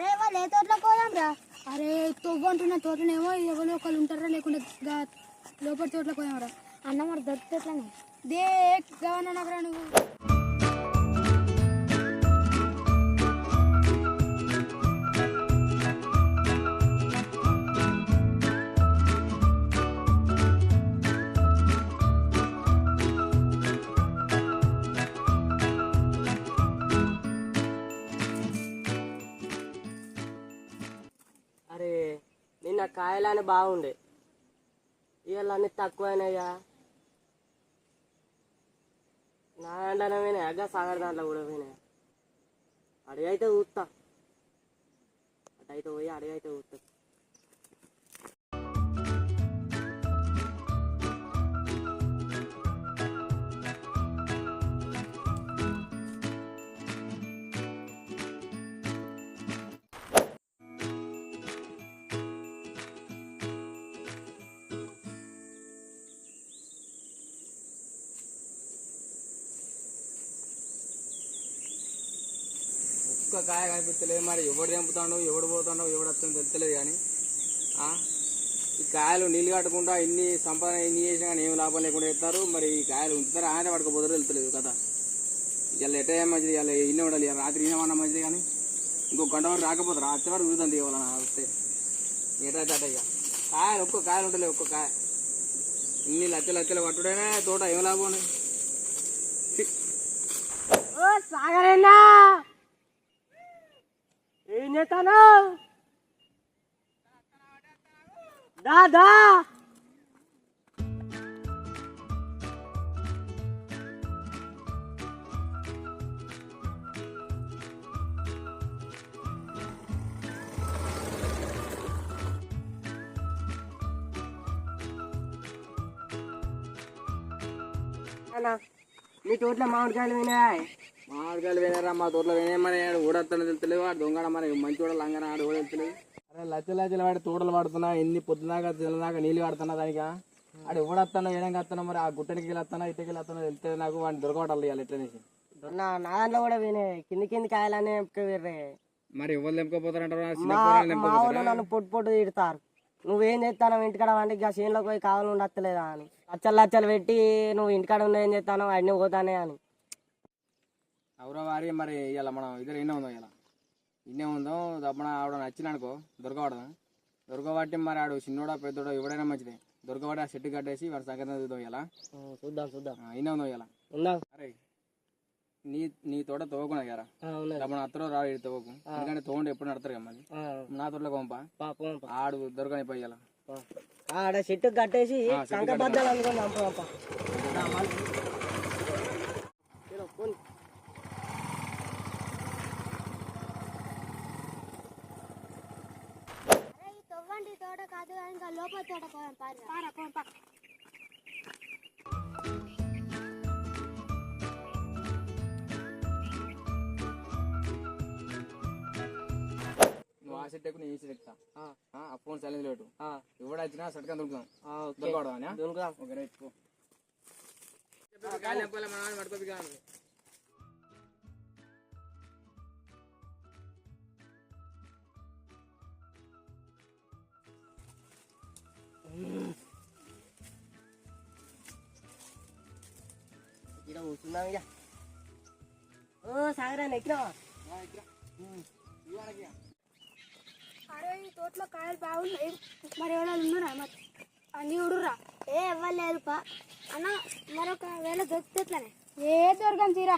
అరే వాళ్ళు ఏ తోటలోకి పోదాం రా? అరే తోపు అంటున్న తోటనేమో ఎవరో ఒకళ్ళు ఉంటారా లేకుండా లోపల తోటలోకి పోదాం రా. అన్న మరి దొరికి తోటలనే దే గవర్నర్ నువ్వు. నిన్న కాయలని బాగుండే ఇవాళ అన్ని తక్కువైనాయా నా ఎండనే పోయినాయి అగ్గ సాగర్ దాంట్లో కూడా పోయినాయి అడిగి అయితే ఊస్తా అటు అయితే పోయి అడిగి అయితే ఒక్క కాయ కనిపించలేదు మరి ఎవడు తెంపుతాడో ఎవడు పోతాడో ఎవడు వస్తుందో తెలుస్తలేదు కానీ ఈ కాయలు నీళ్ళు కట్టకుండా ఇన్ని సంపాదన ఇన్ని చేసినా కానీ ఏం లాభం లేకుండా ఇస్తారు మరి ఈ కాయలు ఉంచుతారు? ఆయన పడకపోతారు తెలుస్తలేదు కదా. ఇలా ఎట ఏం మంచిది? ఇలా ఇన్ని ఉండాలి. రాత్రి ఇన్నమన్నా మంచిది కానీ ఇంకో గంట వరకు రాకపోతారు. రాత్రి వరకు చూద్దాం ఇవ్వాలన్నా వస్తే. ఎటైతే అట ఇక కాయలు ఒక్క కాయలు ఉంటలేవు ఒక్క కాయ. ఇన్ని లచ్చలు లచ్చలు పట్టుడైనా తోట ఏం లాభం సాగరేనా! ఏం చేస్తాను దాదా? మీ తోటలో మామిడికాయలు వినాయి. మామిడికాయలు పోయినారా మా తోటలో పోయినాయమని ఊడొస్తాను తెలుస్తలేదు. వాడు దొంగడ మరి. మంచి కూడా లంగన ఆడు కూడా తెలుస్తలేదు. అరే లచ్చ లచ్చలు వాడి తోటలు పడుతున్నా ఎన్ని పొద్దునాక తెల్లదాకా నీళ్ళు పడుతున్నా దానిక? ఆడు ఎవడొస్తానో ఏడం వస్తానో మరి? ఆ గుట్టనికి వెళ్ళి వస్తానో ఇటుకి వెళ్ళి వస్తానో తెలుస్తుంది నాకు. వాడిని దొరకవటాలి ఇవాళ ఎట్లనేసి నా నా దాంట్లో కూడా వినాయి కింది కింది కాయలనే వేరే మరి ఎవరు ఊళ్ళో నన్ను పొట్టు పొట్టు తిడతారు. నువ్వేం చేస్తావు ఇంటికాడ వంటి ఇక చేనులోకి పోయి కావాలి ఉండలేదా అని. లచ్చలు లచ్చలు పెట్టి నువ్వు ఇంటికాడ ఉన్న ఏం చేస్తాను అన్నీ పోతానే అని. ఎవరో వారి మరి ఇవాళ మనం ఇద్దరు ఎన్నో ఉందో ఇలా ఇన్నే ఉందో దప్పన ఆవిడ నచ్చిన అనుకో దొరకబడదాం? దొరకబట్టి మరి ఆడు చిన్నోడా పెద్దోడో ఎవడైనా మంచిదే. దొరకబడి ఆ చెట్టు కట్టేసి వాడి సంగతి చూద్దాం ఇలా చూద్దాం చూద్దాం. ఇన్నే ఉందో ఇలా ఉందా? అరే నీ నీ తోట తవ్వకుండా కదా? మన అత్తలో రాడు ఇటు తవ్వకు ఎందుకంటే తోండి ఎప్పుడు నడతారు కదా మరి? నా తోటలో పంప ఆడు దొరకని పోయాల ఆడ చెట్టు కట్టేసి ఆ, చెట్టు కంక బద్దలు అనుకుని పంప ఈ తొవ్వండి తోట కాదు నువ్వు ఆ చెట్టు ఎక్కువ నేను ఈ చెట్టు ఎక్కుతా. ఆ. ఫోన్ సైలెంట్ పెట్టు. ఎవడు వచ్చినా సట్గా దొరుకుతాం. దొరకవడం దొరుకుదాం ఓకే రైట్ పో. కాయలు తెంపాలి మన మడుకోపి కానీ కూర్చుందాం ఇక. ఓ సాగరాన్ని ఎక్కినావా అరే ఈ తోటలో కాయలు బాగున్నాయి. మరి ఎవరైనా ఉన్నారా? మరి అన్ని ఉడురా ఏ ఇవ్వలేదు పా. అన్న మరొక వేళ దొరికితేట్లనే ఏ దొరకం తీరా